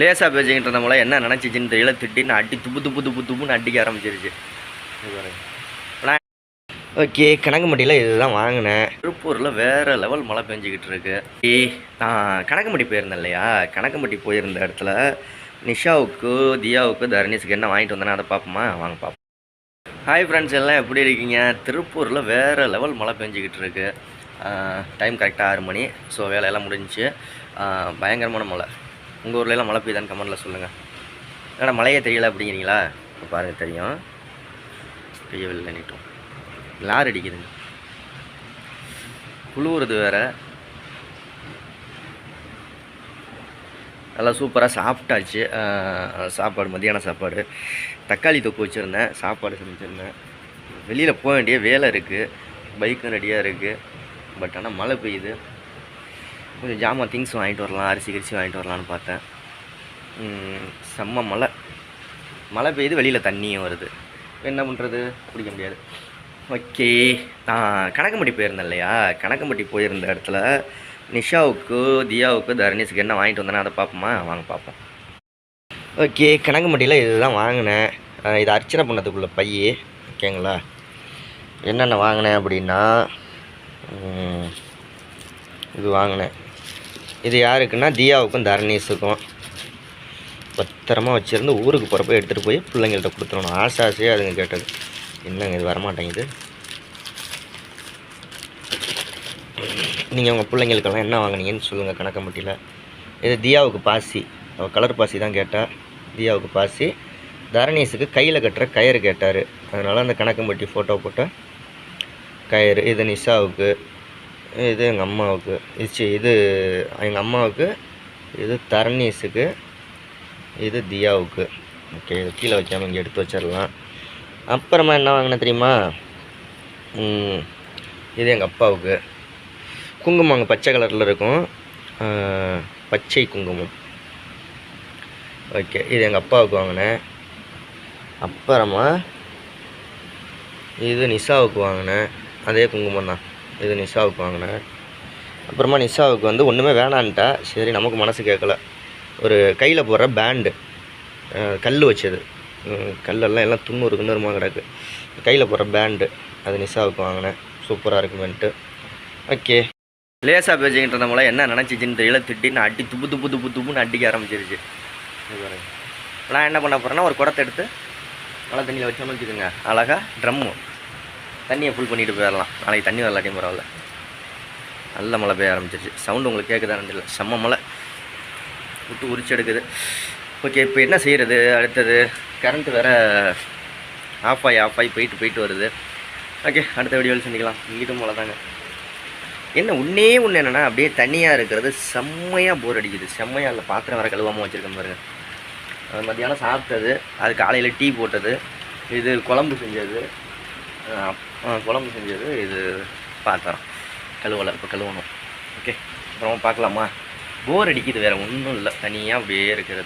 லேசாக பேசிக்கிட்டு இருந்தவங்கள என்ன நினச்சிச்சின்னு தெரியல. திட்டின்னு அடி துப்பு துப்பு துப்பு துப்புன்னு அடிக்க ஆரம்பிச்சிருச்சு. ஓகே கணக்குமட்டியில் இதுதான் வாங்கினேன். திருப்பூரில் வேறு லெவல் மழை பெஞ்சிக்கிட்டு இருக்கு. ஏ நான் கணக்குமட்டி போயிருந்தேன் இல்லையா? கணக்குமட்டி போயிருந்த இடத்துல நிஷாவுக்கு தியாவுக்கு தர்ணீஸுக்கு என்ன வாங்கிட்டு வந்தேன்னா அதை பார்ப்போமா? வாங்க பார்ப்போம். ஹாய் ஃப்ரெண்ட்ஸ் எல்லாம் எப்படி இருக்கீங்க? திருப்பூரில் வேறு லெவல் மழை பெஞ்சிக்கிட்டு இருக்கு. டைம் கரெக்டாக ஆறு மணி. ஸோ வேலையெல்லாம் முடிஞ்சிச்சு. பயங்கரமான மழை. உங்கள் ஊர்லலாம் மழை பெய்யுதான்னு கமெண்ட்டில் சொல்லுங்கள் ஏன்னா மழையே தெரியல அப்படிங்கிறீங்களா? இப்போ பாருங்கள் தெரியும். பெய்யவில்லை நீட்டும் லார் அடிக்குதுங்க. குளிருது வேறு. நல்லா சூப்பராக சாப்பிட்டாச்சு. சாப்பாடு மதியான சாப்பாடு. தக்காளி தொக்கு வச்சுருந்தேன் சாப்பாடு செஞ்சுருந்தேன். வெளியில் போக வேண்டிய வேலை இருக்குது பைக்கும் ரெடியாக இருக்குது பட் ஆனால் மழை பெய்யுது. கொஞ்சம் ஜாமான் திங்ஸ் வாங்கிட்டு வரலாம் அரிசி கரிசி வாங்கிட்டு வரலான்னு பார்த்தேன். செம்ம மழை. மழை பெய்யுது வெளியில் தண்ணியும் வருது. என்ன பண்ணுறது பிடிக்க முடியாது. ஓகே. நான் கணக்கம்பட்டி போயிருந்தேன் இல்லையா? கணக்கம்பட்டி போயிருந்த இடத்துல நிஷாவுக்கு தியாவுக்கு தரணிஸுக்கு என்ன வாங்கிட்டு வந்தேன்னா அதை பார்ப்போமா? வாங்க பார்ப்போம். ஓகே கணக்கம்பட்டியில் இதுதான் வாங்கினேன். இது அர்ச்சனை பண்ணதுக்குள்ள பைய ஓகேங்களா? என்னென்ன வாங்கினேன் அப்படின்னா இது வாங்கினேன். இது யாருக்குன்னா தியாவுக்கும் தரணீஸுக்கும். பத்திரமா வச்சுருந்து ஊருக்கு போகிறப்ப எடுத்துகிட்டு போய் பிள்ளைங்கள்ட்ட கொடுத்துடணும். ஆசை ஆசையாக அதுங்க கேட்டது. என்னங்க இது வரமாட்டேங்குது? நீங்கள் உங்கள் பிள்ளைங்களுக்கெல்லாம் என்ன வாங்குனீங்கன்னு சொல்லுங்கள் கணக்கம்பட்டியில். இது தியாவுக்கு பாசி. அவள் கலர் பாசி தான் கேட்டால் தியாவுக்கு பாசி. தரணீஸுக்கு கையில் கட்டுற கயிறு கேட்டார். அதனால் அந்த கணக்கம்பட்டி ஃபோட்டோ போட்ட கயிறு இது நிஷாவுக்கு. இது எங்கள் அம்மாவுக்கு. இது இது எங்கள் அம்மாவுக்கு இது தரணீஸுக்கு இது தியாவுக்கு. ஓகே இது கீழே வைக்காமல் இங்கே எடுத்து வச்சிடலாம். அப்புறமா என்ன வாங்கினேன் தெரியுமா? இது எங்கள் அப்பாவுக்கு. குங்குமம் அங்கே பச்சை கலரில் இருக்கும். பச்சை குங்குமம். ஓகே இது எங்கள் அப்பாவுக்கு வாங்கினேன் அப்புறமா இது நிஷாவுக்கு வாங்கினேன் அதே குங்குமம் தான். இது நிஷாவுக்கு வாங்கினேன். அப்புறமா நிஷாவுக்கு வந்து ஒன்றுமே வேணான்ட்டா. சரி நமக்கு மனசு கேட்கல. ஒரு கையில் போடுற பேண்டு கல் வச்சது. கல்லெல்லாம் எல்லாம் துண்ணூறு கிண்ணூறுமா கிடக்கு. கையில் போடுற பேண்டு அது நிஷாவுக்கு வாங்கினேன். சூப்பராக இருக்குமென்ட்டு. ஓகே. லேசாக பேசிக்கிட்டு இருந்தவங்கள என்ன நினச்சிச்சின்னு தெரியல. திட்டின்னு அடி துப்பு துப்பு துப்பு துப்புன்னு அடிக்க ஆரம்பிச்சிருச்சு. இது நான் என்ன பண்ண போகிறேன்னா ஒரு குடத்தை எடுத்து மழை தண்ணியில் வச்சோன்னு வச்சுக்கோங்க அழகாக ட்ரம்மு. தண்ணியை ஃபுல் பண்ணிட்டு போயிடலாம். நாளைக்கு தண்ணி வரலாட்டியும் பரவாயில்ல. நல்ல மழை பெய்ய ஆரம்பிச்சிருச்சு. சவுண்டு உங்களுக்கு கேட்குதான்னு தெரியல. செம்ம மழை. விட்டு உரிச்சு எடுக்குது. ஓகே இப்போ என்ன செய்கிறது அடுத்தது கரண்ட்டு வேறு ஆஃப் ஆகி ஆஃப் ஆகி போயிட்டு போயிட்டு வருது. ஓகே அடுத்த வீடியோவில் சந்திக்கலாம். இங்கிட்டும் மழை தாங்க என்ன ஒன்றே ஒன்று என்னென்னா அப்படியே தனியாக இருக்கிறது செம்மையாக போர் அடிக்குது. செம்மையாக இல்லை பாத்திரம் வேறு கழுவாமல் வச்சுருக்கேன் பாருங்க. அது மத்தியானம் சாப்பிட்டது அது காலையில் டீ போட்டது இது குழம்பு செஞ்சது குழம்பு செஞ்சது இது பாத்திரம். கழுவலை இப்போ கழுவணும். ஓகே அப்புறமா பார்க்கலாமா? போர் அடிக்குது வேறு ஒன்றும் இல்லை. தனியாக அப்படியே இருக்கிறது.